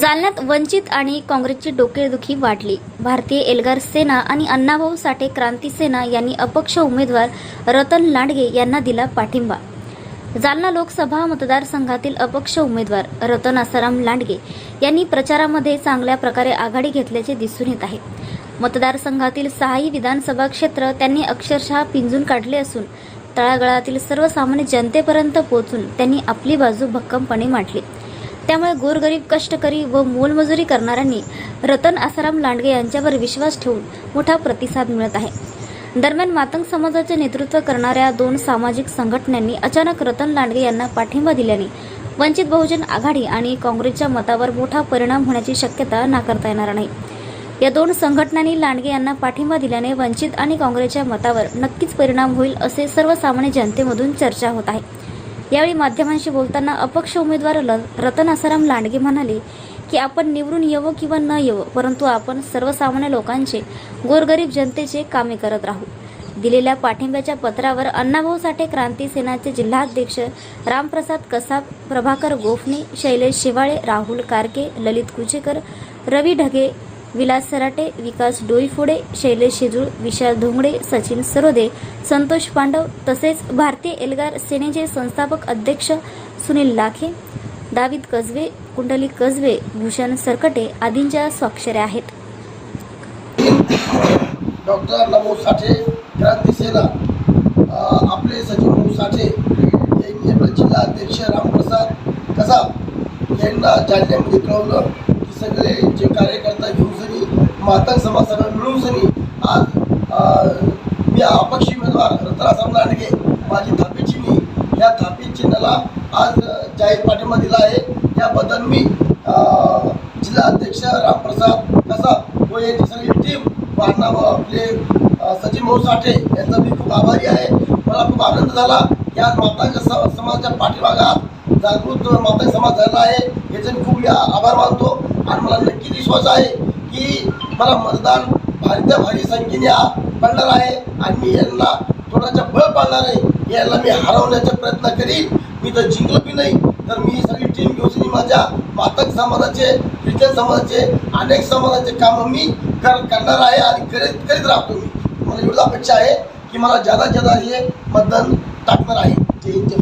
जालन्यात वंचित आणि काँग्रेसची डोकेदुखी वाढली. भारतीय एल्गार सेना आणि अण्णाभाऊ साठे क्रांती सेना यांनी अपक्ष उमेदवार रतन लांडगे यांना दिला पाठिंबा. जालना लोकसभा मतदारसंघातील अपक्ष उमेदवार रतन आसाराम लांडगे यांनी प्रचारामध्ये चांगल्या प्रकारे आघाडी घेतल्याचे दिसून येत आहे. मतदारसंघातील सहाही विधानसभा क्षेत्र त्यांनी अक्षरशः पिंजून काढले असून तळागाळातील सर्वसामान्य जनतेपर्यंत पोहोचून त्यांनी आपली बाजू भक्कमपणे मांडली. त्यामुळे गोरगरीब कष्टकरी व मोलमजुरी करणाऱ्यांनी रतन आसाराम लांडगे यांच्यावर विश्वास ठेवून मोठा प्रतिसाद मिळत आहे. दरम्यान मातंग समाजाचे नेतृत्व करणाऱ्या दोन सामाजिक संघटनांनी अचानक रतन लांडगे यांना पाठिंबा दिल्याने वंचित बहुजन आघाडी आणि काँग्रेसच्या मतावर मोठा परिणाम होण्याची शक्यता नाकारता येणार नाही. या दोन संघटनांनी लांडगे यांना पाठिंबा दिल्याने वंचित आणि काँग्रेसच्या मतावर नक्कीच परिणाम होईल असे सर्वसामान्य जनतेमधून चर्चा होत आहे. यावेळी माध्यमांशी बोलताना अपक्ष उमेदवार रतन आसाराम लांडगे म्हणाले की आपण निवडून येवो किंवा न येवो परंतु आपण सर्वसामान्य लोकांचे गोरगरीब जनतेचे कामे करत राहू. दिलेल्या पाठिंब्याच्या पत्रावर अण्णाभाऊ साठे क्रांती सेनाचे जिल्हाध्यक्ष रामप्रसाद कसाब प्रभाकर गोफणे शैलेश शेवाळे राहुल कारके ललित कुचेकर रवी ढगे विलास सराटे विकास डोईफोडे शैलेश शेजूळ विशाल धोंगडे सचिन सरोदे संतोष पांडव तसेच भारतीय एल्गार सेनेचे संस्थापक अध्यक्ष सुनील लाखे दावीद कसबे कुंडली कसबे भूषण सरकटे आदींच्या स्वाक्षऱ्या आहेत. डॉक्टर नमो साठे क्रांती सेना आपले सचिव भाऊ साठे यांनी आपले जिल्हा अध्यक्ष रामप्रसाद कसा यांना जालन्यामध्ये कळवलं की सगळे जे कार्यकर्ते मातंग समाज सगळं मिळून सनी आज मी अपक्षी उमेदवार रतनासाम लांडगे माझी थापी चिन्ही या थापी चिन्हाला आज जाहीर पाठिंबा दिला आहे. याबद्दल मी जिल्हा अध्यक्ष रामप्रसाद कसाब व यांची सगळी टीम वारणा आपले सचिन भाऊ साठे यांचा मी खूप आभारी आहे. मला खूप आनंद झाला. या मातांच्या स- समाजाच्या पाठीभागात जागृत माता समाज झाला आहे. याचे मी खूप मी आभार मानतो. आणि मला नक्की विश्वास आहे. की मला मतदान भारीच्या भारी संख्येने पडणार आहे आणि मी यांना थोडासा बळ पाडणार आहे. याला मी हरवण्याचा प्रयत्न करीन. मी तर जिंकलो बी नाही. तर मी सगळी टीम घेऊन माझ्या मातक समाजाचे ख्रिश्चन समाजाचे अनेक समाजाचे कामं मी कर करणार आहे आणि करीत करीत राहतो मी. मला एवढा अपेक्षा आहे की मला जादा जादा हे मतदान टाकणार आहे. जय हिंद जय